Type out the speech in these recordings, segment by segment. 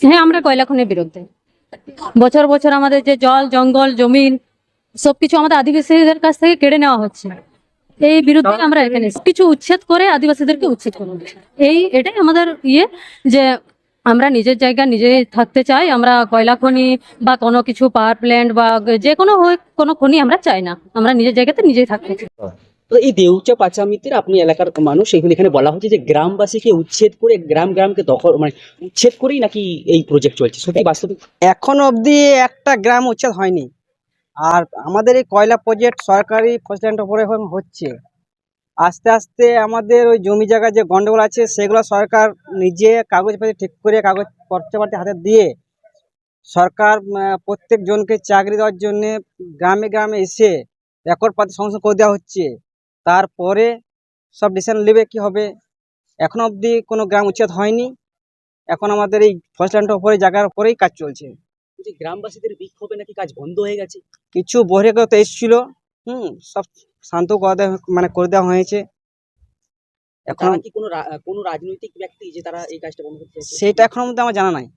হ্যাঁ আমরা কয়লা খনির বিরুদ্ধে। বছর বছর আমাদের যে জল জঙ্গল জমিন সবকিছু আমাদের আদিবাসীদের কাছ থেকে কেড়ে নেওয়া হচ্ছে। এই বিরুদ্ধে আমরা এখানে কিছু উচ্ছেদ করে আদিবাসীদেরকে উচ্ছেদ করব। এই এটাই আমাদের ইয়ে যে আমরা নিজের জায়গা নিজে থাকতে চাই আমরা কয়লা খনি বা কোনো কিছু পাওয়ার প্ল্যান্ট বা যে কোনো হোক কোনো খনি আমরা চাই না। আমরা নিজের জায়গাতে নিজেই থাকতে চাই। তো এই দেউচা পাচামিতের আপনি এলাকার মানুষ এগুলো এখানে বলা হচ্ছে যে গ্রামবাসীকে উচ্ছেদ করে গ্রাম গ্রামকে দখল মানে উচ্ছেদ করেই নাকি এই প্রজেক্ট চলছে? সত্যি বাস্তবে এখন অবধি একটা গ্রাম উচ্ছেদ হয়নি। আর আমাদের এই কয়লা প্রজেক্ট সরকারি ফসল্যান্ড ওপরে এখন হচ্ছে। আস্তে আস্তে আমাদের ওই জমি জায়গা যে গন্ডগোল আছে, সেগুলো সরকার নিজে কাগজপাতি ঠিক করে কাগজ পত্রপাতি হাতে দিয়ে সরকার প্রত্যেক জনকে চাকরি দেওয়ার জন্য গ্রামে গ্রামে এসে রেকর্ড পাতি সংশোধন করে দেওয়া হচ্ছে। তারপরে সব ডিসিশন নেবে কি হবে? এখনও অবধি কোনো গ্রাম উচ্ছেদ হয়নি। এখন আমাদের এই ফসল্যান্ডের উপরে জায়গার উপরেই কাজ চলছে। যে গ্রামবাসীদের বিক্ষোভে নাকি কাজ বন্ধ হয়ে গেছে? কিছু বহিরাগত এসেছিল। হুম সব শান্ত করে দেওয়া মানে করে দেওয়া হয়েছে। এখন কি কোনো রা- কোনো রাজনৈতিক ব্যক্তি যে তারা এই কাজটা বন্ধ করতে চাইছে? সেটা এখনও মধ্যে আমার জানা নাই।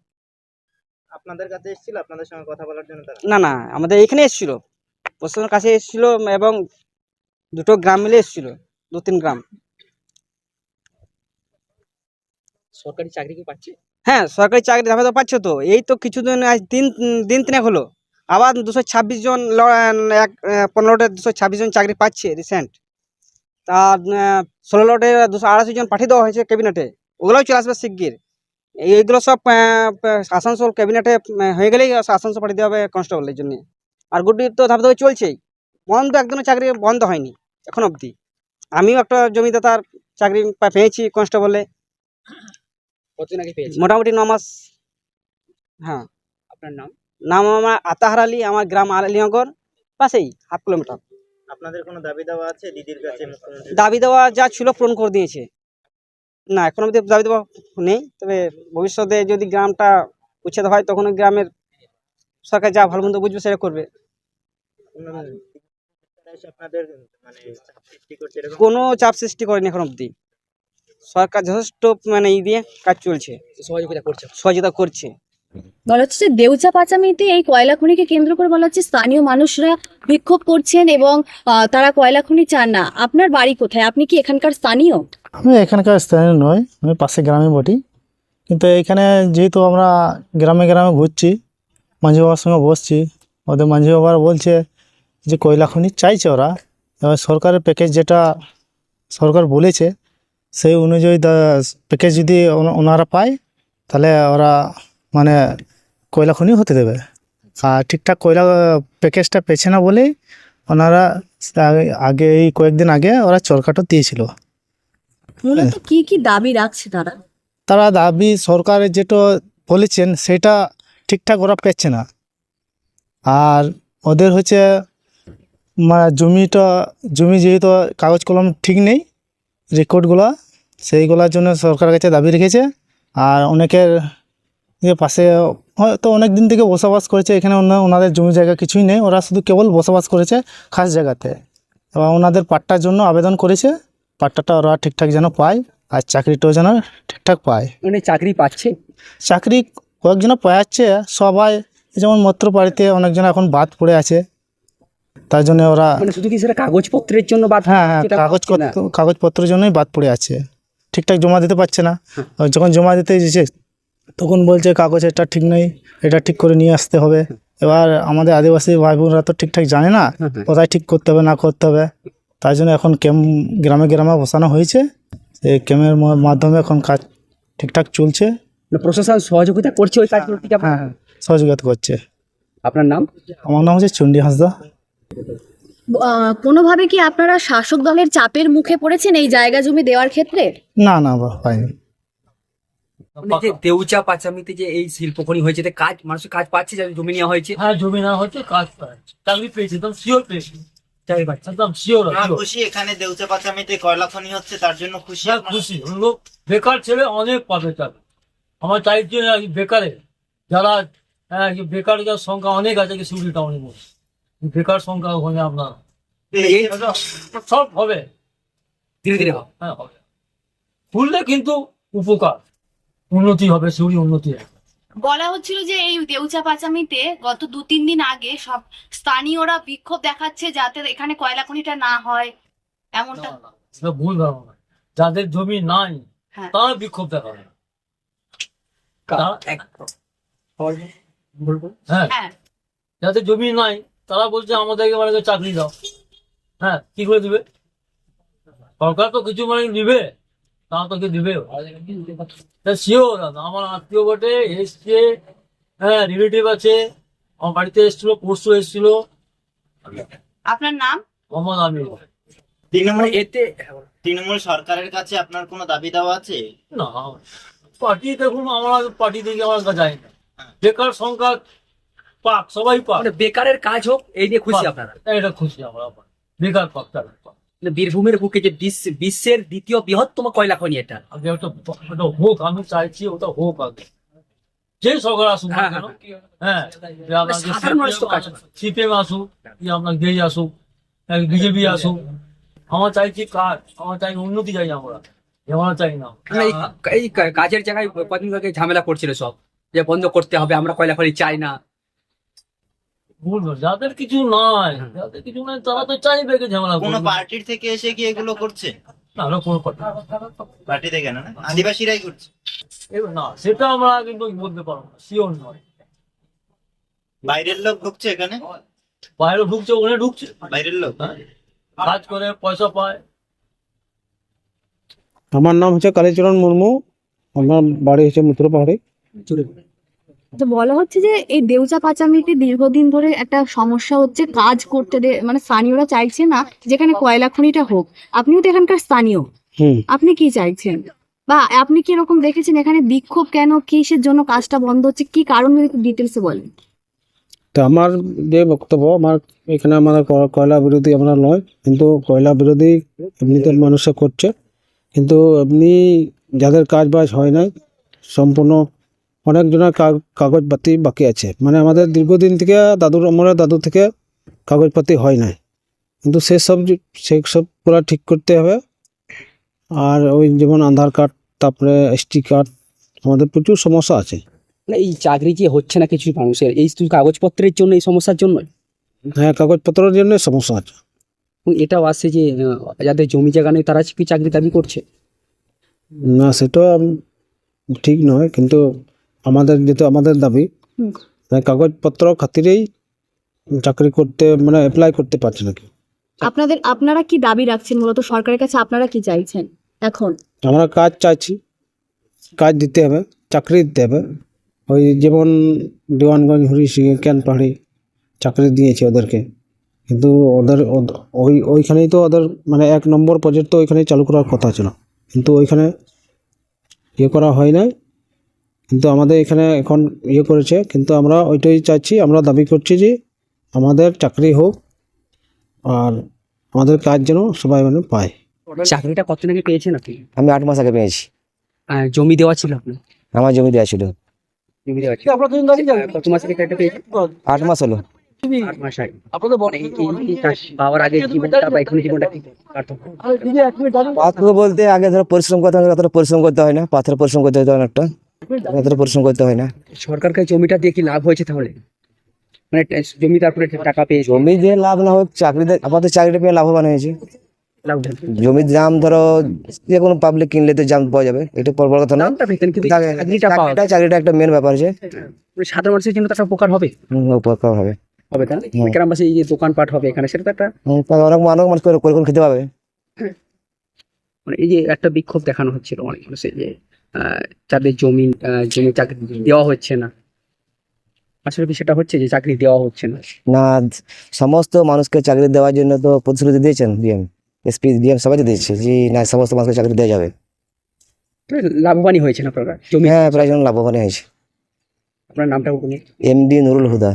আপনাদের কাছে এসেছিল? আপনাদের সঙ্গে কথা বলার জন্য তারা? না না আমাদের এখানে এসেছিল। প্রশাসনের কাছে এসেছিল এবং দুটো গ্রাম মিলে এসেছিল দু তিন গ্রাম। সরকারি চাকরি কি পাচ্ছে? হ্যাঁ সরকারি চাকরি ধাপে তো পাচ্ছে তো। এই তো কিছুদিন আজ দিন দিন তিনেক হলো। আবার দুশো ছাব্বিশ জন এক পনেরোটা দুশো ছাব্বিশ জন চাকরি পাচ্ছে রিসেন্ট তার ষোলো লটে দুশো আড়াইশো জন পাঠিয়ে দেওয়া হয়েছে ক্যাবিনেটে। ওগুলোও চলে আসবে শিগগির। এইগুলো সব আসানসোল ক্যাবিনেটে হয়ে গেলেই আসানসোল পাঠিয়ে দেওয়া হবে কনস্টেবলের জন্য। আর গুড্ডির তো ধাপে ধাপে চলছেই। বন্ধ একদমই চাকরি বন্ধ হয়নি। এখন অবধি। আমিও একটা জমিদাতার চাকরি পেয়েছি কনস্টেবলে কতদিন আগে পেয়েছে মোটামুটি ন মাস। হ্যাঁ। আপনার নাম? নাম আমার আতাহার আলী আমার গ্রাম আলিনগর পাশেই হাফ কিলোমিটার। আপনাদের কোনো দাবি দেওয়া আছে? দিদির কাছে দাবি দেওয়া যা ছিল পূরণ করে দিয়েছে। না এখন অবধি দাবি দেওয়া নেই তবে ভবিষ্যতে যদি গ্রামটা উচ্ছেদ হয় তখন গ্রামের সরকার যা ভালো মন্দ বুঝবে সেটা করবে। আপনাদের মানে চাপ সৃষ্টি করছে এরকম? কোনো চাপ সৃষ্টি করেনি এখন অবধি। সরকার যথেষ্ট মানে ই দিয়ে কাজ চলছে। সহযোগিতা করছে। সহযোগিতা করছে। বলা হচ্ছে যে দেউচা পাচামিতে এই কয়লা খনিকে কেন্দ্র করে বলা হচ্ছে স্থানীয় মানুষরা বিক্ষোভ করছেন এবং তারা কয়লা খনি চান না। আপনার বাড়ি কোথায়? আপনি কি এখানকার স্থানীয়? আমি এখানকার স্থানীয় নয় আমি পাশে গ্রামে বটি। কিন্তু এখানে যেহেতু আমরা গ্রামে গ্রামে ঘুরছি মাঝি বাবার সঙ্গে বসছি ওদের মাঝি বাবার বলছে যে কয়লা খনি চাইছে ওরা এবার সরকারের প্যাকেজ যেটা সরকার বলেছে সেই অনুযায়ী প্যাকেজ যদি ওনারা পায় তাহলে ওরা মানে কয়লা খনি হতে দেবে। আর ঠিকঠাক কয়লা প্যাকেজটা পেছে না বলেই ওনারা আগে- এই কয়েকদিন আগে ওরা চরকাটো দিয়েছিল। কি কি দাবি রাখছে তারা? তারা দাবি সরকারের যেটা বলেছেন সেটা ঠিকঠাক ওরা পেচ্ছে না। আর ওদের হচ্ছে জমিটা জমি যেহেতু কাগজ কলম ঠিক নেই রেকর্ডগুলো সেইগুলোর জন্য সরকারের কাছে দাবি রেখেছে। আর অনেকের যে পাশে হয়তো অনেক দিন থেকে বসবাস করেছে এখানে ওনা- ওনাদের জমি জায়গা কিছুই নেই। ওরা শুধু কেবল বসবাস করেছে খাস জায়গাতে। এবং ওনাদের পাট্টার জন্য আবেদন করেছে। পাট্টাটা ওরা ঠিকঠাক যেন পায় আর চাকরিটাও যেন ঠিকঠাক পায়। মানে চাকরি পাচ্ছে? চাকরি কয়েকজন পাচ্ছে সবাই যেমন মত্র বাড়িতে অনেকজন এখন বাদ পড়ে আছে। তার জন্য ওরা মানে শুধু কি সেটা কাগজপত্রের জন্য বাদ হ্যাঁ হ্যাঁ কাগজ কাগজপত্রের জন্যই বাদ পড়ে আছে। ঠিকঠাক জমা দিতে পারছে না। যখন জমা দিতে যেছে তখন বলছে কাগজ এটা ঠিক নেই এটা ঠিক করে নিয়ে আসতে হবে। এবার আমাদের আদিবাসী ভাই বোনরা তো ঠিকঠাক জানে না কোথায় ঠিক করতে হবে না করতে হবে। তাই জন্য এখন ক্যাম্প গ্রামে গ্রামে বসানো হয়েছে। এই ক্যাম্পের মাধ্যমে এখন কাজ ঠিকঠাক চলছে। মানে প্রশাসন সহযোগিতা করছে ওই কাজগুলো হ্যাঁ হ্যাঁ সহযোগিতা করছে। আপনার নাম? আমার নাম হচ্ছে চণ্ডী হাঁসদা। কোনোভাবে কি আপনারা শাসক দলের চাপের মুখে পড়েছেন এই জায়গা জমি দেওয়ার ক্ষেত্রে? না না পাইনি। মানে যে দেউচা পাচামিতে যে এই শিল্প খনি হয়েছে এতে কাজ মানুষের কাজ পাচ্ছে যাদের জমি নেওয়া হয়েছে। হ্যাঁ জমি না হচ্ছে কাজ পাচ্ছে। চাকরি পেয়েছে একদম শিওর পেয়েছে। চাকরি পাচ্ছে একদম শিওর খুশি এখানে দেউচা পাচামিতে কয়লা খনি হচ্ছে তার জন্য খুশি হ্যাঁ খুশি। লোক বেকার ছেলে অনেক পাবে চাকরি আমার চাইছে বেকারে? যারা হ্যাঁ এই বেকারের সংখ্যা অনেক আছে কি সুবিধা টাউনের মধ্যে বেকার সংখ্যা ওখানে আপনার। সব হবে। ধীরে ধীরে হবে। হ্যাঁ হবে। খুললে কিন্তু উপকার। উন্নতি হবে সুরি উন্নতি হবে। বলা হচ্ছিল যে এই দেউচা পাচামিতে গত দু তিন দিন আগে সব স্থানীয়রা বিক্ষোভ দেখাচ্ছে যাতে এখানে কয়লা খনিটা না হয়। এমনটা। সেটা ভুল ধারণা। যাদের জমি নাই হ্যাঁ। তারা বিক্ষোভ দেখাবে হ্যাঁ। হ্যাঁ। যাদের জমি নাই তারা বলছে আমাদেরকে মানে চাকরি দাও। হ্যাঁ কি করে দিবে? সরকার তো কিছু মানে দিবে তারা তো কি দিবে শিওর আমার আত্মীয় বটে এসছে হ্যাঁ রিলেটিভ আছে আমার বাড়িতে এসেছিল পরশু এসেছিল। আপনার নাম? মোহাম্মদ আমির। তৃণমূল এতে তৃণমূল সরকারের কাছে আপনার কোনো দাবি দাওয়া আছে? না পার্টি দেখুন আমরা পার্টি থেকে আমার কাছে যাই না। বেকার সংখ্যা পাক সবাই পাক। মানে বেকারের কাজ হোক এই নিয়ে খুশি আপনারা। এটা খুশি আমরা বেকার পাক তারা মানে বীরভূমের বুকে যে বিশ্বের দ্বিতীয় বৃহত্তম কয়লা খনি এটা? আগে ওটা ওটা হোক আমি চাইছি ওটা হোক আগে। যে সরকার আসুক হ্যাঁ, হ্যাঁ। হ্যাঁ। কাজ করে। সিপিএম আসুক আপনার গেই আসুক বিজেপি আসুক আমার চাইছি কাজ আমার চাই উন্নতি চাই আমরা। আমরা চাই না। মানে এই- এই কাজের জায়গায় কদিন আগে ঝামেলা করছিল সব যে বন্ধ করতে হবে আমরা কয়লা খনি চাই না। যাদের কিছু নাই যাদের কিছু নাই তারা তো চাইবে কি ঝামেলা কোনো পার্টির থেকে এসে কি এগুলো করছে? না ওরা কোনো কথা পার্টি থেকে না না? আদিবাসীরাই করছে। এবার না সেটা আমরা কিন্তু বলতে পারব না শিওর নয়। বাইরের লোক ঢুকছে এখানে? বাইরে ঢুকছে ওখানে ঢুকছে। বাইরের লোক? হ্যাঁ কাজ করে পয়সা পায়। আমার নাম হচ্ছে কালীচরণ মুর্মু আমার বাড়ি হচ্ছে মিত্র পাহাড়ি। তো বলা হচ্ছে যে এই দেউচা পাচামিতে দীর্ঘদিন ধরে একটা সমস্যা হচ্ছে কাজ করতে মানে স্থানীয়রা চাইছে না যেখানে কয়লা খনিটা হোক। আপনিও তো এখানকার স্থানীয়। আপনি কি চাইছেন? বা আপনি কি এরকম দেখেছেন এখানে বিক্ষোভ কেন? কিসের জন্য কাজটা বন্ধ হচ্ছে? কি কারণ ডিটেলসে বলেন। তো আমার যে বক্তব্য আমার এখানে আমাদের ক- কয়লা বিরোধী আমরা নয় কিন্তু কয়লা বিরোধী এমনিতে মানুষে করছে। কিন্তু এমনি যাদের কাজ বাজ হয় না সম্পূর্ণ অনেকজনের কাগজপাতি বাকি আছে। মানে আমাদের দীর্ঘদিন থেকে দাদুর আমলের দাদু থেকে কাগজপাতি হয় নাই। কিন্তু সেসব যে- সেসবগুলো ঠিক করতে হবে। আর ওই যেমন আধার কার্ড তারপরে এসটি কার্ড আমাদের প্রচুর সমস্যা আছে। মানে এই চাকরি যে হচ্ছে না কিছু মানুষের? এই কাগজপত্রের জন্য এই সমস্যার জন্য? হ্যাঁ কাগজপত্রের জন্য সমস্যা আছে। এটাও আসছে যে যাদের জমি জায়গা নেই তারা কি চাকরি দাবি করছে? না সেটা ঠিক নয়। কিন্তু আমাদের যেহেতু আমাদের দাবি কাগজপত্র খাতিরেই চাকরি করতে মানে অ্যাপ্লাই করতে পারছে না কেউ আপনাদের আপনারা কি দাবি রাখছেন মূলত? সরকারের কাছে আপনারা কি চাইছেন এখন? আমরা কাজ চাইছি কাজ দিতে হবে চাকরি দিতে হবে। ওই যেমন দেওয়ানগঞ্জ হরি সিং ক্যান পাহাড়ি চাকরি দিয়েছে ওদেরকে। কিন্তু ওদের ওদ- ওই ওইখানেই তো ওদের মানে এক নম্বর প্রজেক্ট তো ওইখানেই চালু করার কথা ছিল। কিন্তু ওইখানে ইয়ে করা হয় নাই। কিন্তু আমাদের এখানে এখন ইয়ে করেছে কিন্তু আমরা ওইটাই চাইছি আমরা দাবি করছি যে আমাদের চাকরি হোক আর আমাদের কাজ যেন সবাই মানে পায়। চাকরিটা কত নাকি পেয়েছেন আপনি? আমি আট মাস আগে পেয়েছি। আহ, জমি দেওয়া ছিল আপনার? আমার জমি দেওয়া ছিল। জমি দেওয়া ছিল। কত মাস আগে একটা পেয়েছেন? আট মাস হলো। আগে। আগে? পাথর বলতে আগে ধরো পরিশ্রম করতে হয় অতটা পরিশ্রম করতে হয় না। পাথর পরিশ্রম করতে হয় অনেকটা। অতটা পরিশ্রম করতে হয় না। সরকারকে জমিটা দিয়ে কি লাভ হয়েছে তাহলে? মানে জমি তারপরে টাকা পেয়েছে জমি দিয়ে লাভ না হোক চাকরিতে আপাতত চাকরিটা পেয়ে লাভবান হয়েছে। জমির দাম ধরো যে কোনো পাবলিক কিনলে তো দাম পাওয়া যাবে। এটা বড় বড় কথা না। কিন্তু চাকরিটা চাকরিটা চাকরিটা একটা মেন ব্যাপার আছে সাধারণ মানুষের জন্য তো একটা উপকার হবে। উপকার হবে। হবে তাই গ্রামবাসী এই যে দোকানপাট হবে এখানে সেটা তো একটা অনেক মানুষ করে করে করে খেতে পাবে। মানে এই যে একটা বিক্ষোভ দেখানো হচ্ছিল অনেক মানুষের যে যাদের জমি জমি চাকরি দেওয়া হচ্ছে না। আসলে বিষয়টা হচ্ছে যে চাকরি দেওয়া হচ্ছে না। না সমস্ত মানুষকে চাকরি দেওয়ার জন্য তো প্রতিশ্রুতি দিয়েছেন ডিএম এসপি ডিএম সবাই দিয়েছে যে না সমস্ত মানুষকে চাকরি দেওয়া যাবে। লাভবানই হয়েছেন আপনারা? জমি হ্যাঁ প্রায় জন লাভবান হয়েছে। আপনার নামটা এমডি নুরুল হুদা।